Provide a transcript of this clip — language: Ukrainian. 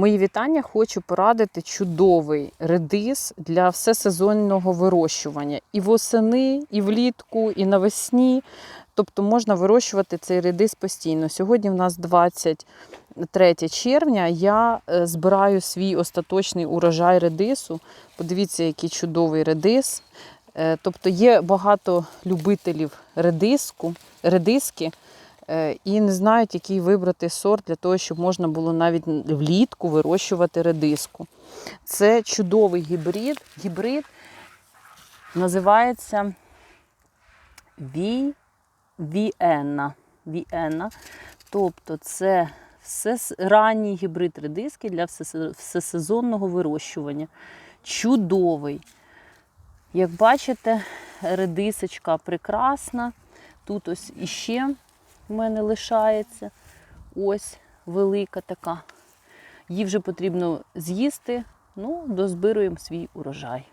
Мої вітання хочу порадити чудовий редис для всесезонного вирощування. І восени, і влітку, і навесні. Тобто можна вирощувати цей редис постійно. Сьогодні в нас 23 червня. Я е, збираю свій остаточний урожай редису. Подивіться, який чудовий редис. Е, Тобто є багато любителів редиску, редиски і не знають, який вибрати сорт для того, щоб можна було навіть влітку вирощувати редиску. Це чудовий гібрид. Гібрид називається Ві... Віенна. Віенна. Тобто це ранній гібрид редиски для всесезонного вирощування. Чудовий. Як бачите, редисочка прекрасна. Тут ось іще в мене лишається. Ось велика така. Її вже потрібно з'їсти. Ну, дозбируємо свій урожай.